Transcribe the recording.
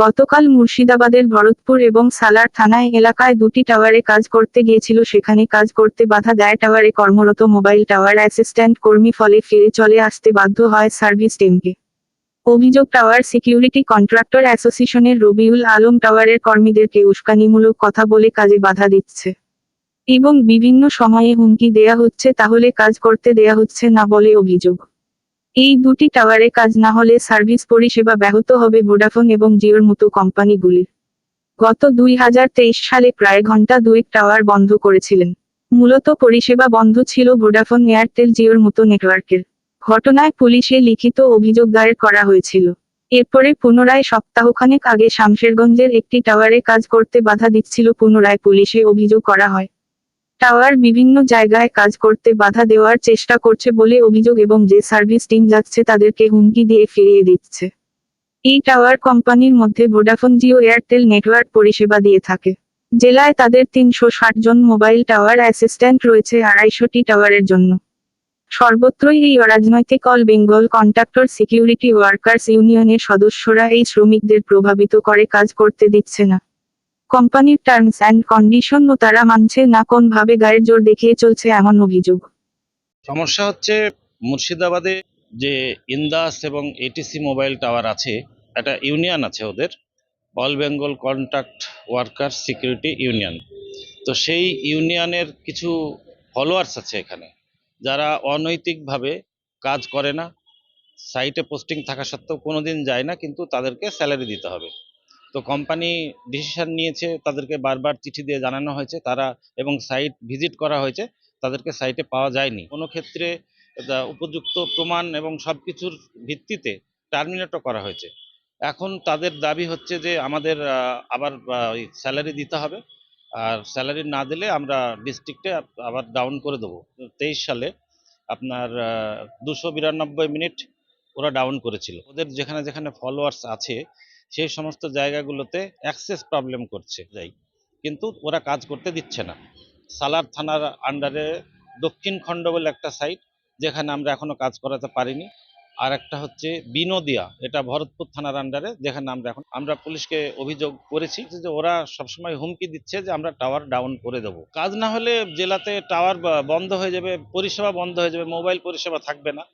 গতকাল মুর্শিদাবাদের ভরতপুর এবং সালার থানায় এলাকায় দুটি টাওয়ারে কাজ করতে গিয়েছিল। সেখানে কাজ করতে বাধা দেয় টাওয়ারে কর্মরত মোবাইল টাওয়ার অ্যাসিস্ট্যান্ট কর্মী ফলে ফিরে চলে আসতে বাধ্য হয় সার্ভিস টিমকে। অভিযোগ, টাওয়ার সিকিউরিটি কন্ট্রাক্টর অ্যাসোসিয়েশনের রবিউল আলম টাওয়ারের কর্মীদেরকে উস্কানিমূলক কথা বলে কাজে বাধা দিচ্ছে এবং বিভিন্ন সময়ে হুমকি দেয়া হচ্ছে, তাহলে কাজ করতে দেয়া হচ্ছে না বলে অভিযোগ। এই দুটি টাওয়ারে কাজ না হলে সার্ভিস পরিষেবা ব্যাহত হবে ভোডাফোন এবং জিওর মতো কোম্পানিগুলির। গত দুই হাজার তেইশ সালে প্রায় ঘণ্টা দুয়েক টাওয়ার বন্ধ করেছিলেন। মূলত পরিষেবা বন্ধ ছিল ভোডাফোন, এয়ারটেল, জিওর মতো নেটওয়ার্কের। ঘটনায় পুলিশে লিখিত অভিযোগ দায়ের করা হয়েছিল। এরপরে পুনরায় সপ্তাহখানেক আগে শামশেরগঞ্জের একটি টাওয়ারে কাজ করতে বাধা দিচ্ছিল। পুনরায় পুলিশে অভিযোগ করা হয়। টাওয়ার বিভিন্ন জায়গায় কাজ করতে বাধা দেওয়ার চেষ্টা করছে বলে অভিযোগ এবং যে সার্ভিস টিম যাচ্ছে তাদেরকে হুমকি দিয়ে ফিরিয়ে দিচ্ছে। এই টাওয়ার কোম্পানির মধ্যে ভোডাফোন জিও এয়ারটেল নেটওয়ার্ক পরিষেবা দিয়ে থাকে। জেলায় তাদের তিনশো ষাট জন মোবাইল টাওয়ার অ্যাসিস্ট্যান্ট রয়েছে আড়াইশোটি টাওয়ারের জন্য। সর্বত্রই এই অরাজনৈতিক all Bengal contractor security workers ইউনিয়নের সদস্যরা এই শ্রমিকদের প্রভাবিত করে কাজ করতে দিচ্ছে না। কোম্পানির টার্মস অ্যান্ড কন্ডিশন ও তারা মানছে না কোনভাবে গায়ের জোর দেখিয়ে চলছে এমন অভিযোগ। সমস্যা হচ্ছে মুর্শিদাবাদে যে ইন্দাস এবং এটিসি মোবাইল টাওয়ার আছে, একটা ইউনিয়ন আছে ওদের all Bengal contract worker security union তো সেই ইউনিয়নের কিছু ফলোয়ার্স আছে এখানে, যারা অনৈতিকভাবে কাজ করে না। সাইটে পোস্টিং থাকা সত্ত্বেও কোনো দিন যায় না, কিন্তু তাদেরকে স্যালারি দিতে হবে। তো কোম্পানি ডিসিশন নিয়েছে, তাদেরকে বারবার চিঠি দিয়ে জানানো হয়েছে, তারা এবং সাইট ভিজিট করা হয়েছে, তাদেরকে সাইটে পাওয়া যায়নি। কোনো ক্ষেত্রে উপযুক্ত প্রমাণ এবং সব কিছুর ভিত্তিতে টার্মিনেটও করা হয়েছে। এখন তাদের দাবি হচ্ছে যে আমাদের আবার স্যালারি দিতে হবে। আর স্যালারি না দিলে আমরা ডিস্ট্রিক্টে আবার ডাউন করে দেবো। তেইশ সালে আপনার দুশো বিরানব্বই মিনিট ওরা ডাউন করেছিল। ওদের যেখানে যেখানে ফলোয়ার্স আছে সেই সমস্ত জায়গাগুলোতে অ্যাক্সেস প্রবলেম করছে। যাই কিন্তু ওরা কাজ করতে দিচ্ছে না। সালার থানার আন্ডারে দক্ষিণ খণ্ড বলে একটা সাইট যেখানে আমরা এখনও কাজ করাতে পারিনি। আর একটা হচ্ছে বিনোদিয়া, এটা ভরতপুর থানার আন্ডারে যেখানে আমরা এখন, আমরা পুলিশকে অভিযোগ করেছি যে ওরা সবসময় হুমকি দিচ্ছে যে আমরা টাওয়ার ডাউন করে দেবো। কাজ না হলে জেলাতে টাওয়ার বন্ধ হয়ে যাবে, পরিষেবা বন্ধ হয়ে যাবে মোবাইল পরিষেবা থাকবে না।